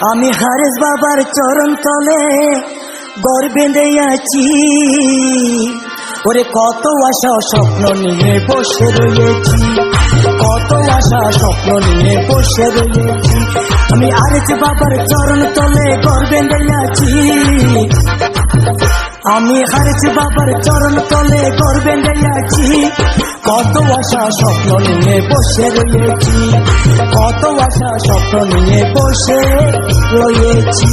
আমি হারেস বাবার চরণ তলে গড় বেঁধে আছি ওরে কত আশা স্বপ্ন নিয়ে বসে রয়েছি, কত আশা স্বপ্ন নিয়ে বসে রয়েছি। আমি আরেজ বাবার চরণ তলে গর্বে আছি আমি হারেছি বাবার চরণ তলে করবেন আছি। কত আশা, স্বপ্ন নিয়ে বসে রয়েছি। কত আশা, স্বপ্ন নিয়ে বসে রয়েছি।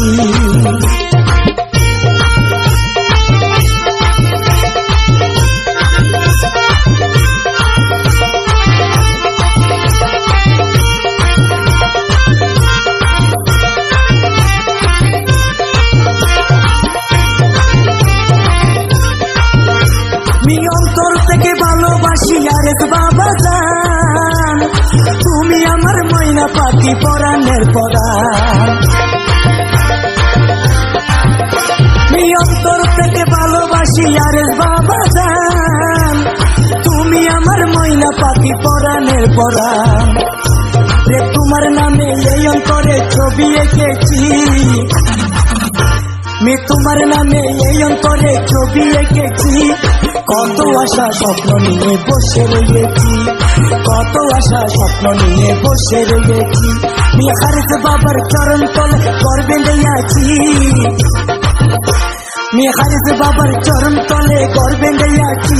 পাখি পরাণের পরাণ আমি অন্তর থেকে ভালোবাসি আরেক বাবা জান। তুমি আমার ময়না পাখি পরাণের পরাণ রে, তোমার নামে এই অন্তরে ছবি এঁকেছি। আমি তোমার নামে এই অন্তরে ছবি এঁকেছি। কত আশা স্বপ্ন নিয়ে বসে রয়েছি। কত আশা স্বপ্ন নিয়ে বসে রয়েছি। আমি বাবার চরণ তলে গর্বে আছি। আমি বাবার চরণ তলে গর্বে আছি।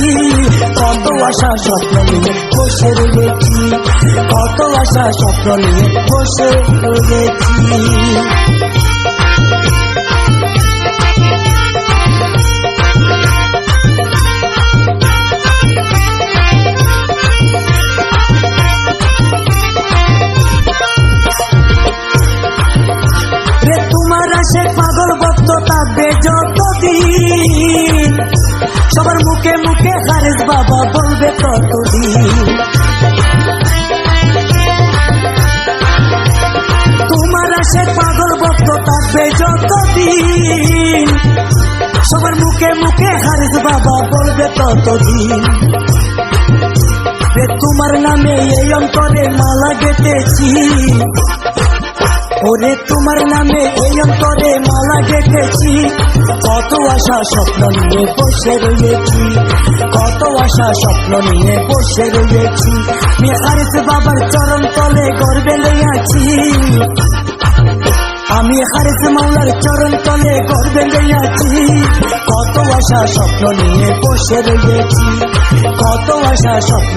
কত আশা স্বপ্ন নিয়ে বসে রয়েছি। কত আশা স্বপ্ন নিয়ে বসে রয়েছি। ততদিন তোমার নামে এই অন্তরে মালা গেতেছি ওরে তোমার নামে এই অন্তরে মালা গেঁথেছি। কত আশা স্বপ্ন নিয়ে বসে রয়েছি। কত আশা স্বপ্ন নিয়ে বসে রয়েছি। হারিস বাবার চরণ তলে গর্বে আছি। আমি হারিস মাওলার চরণ তলে গর্বে কত আশা স্বপ্ন নিয়ে বসে রয়েছি। কত আশা স্বপ্ন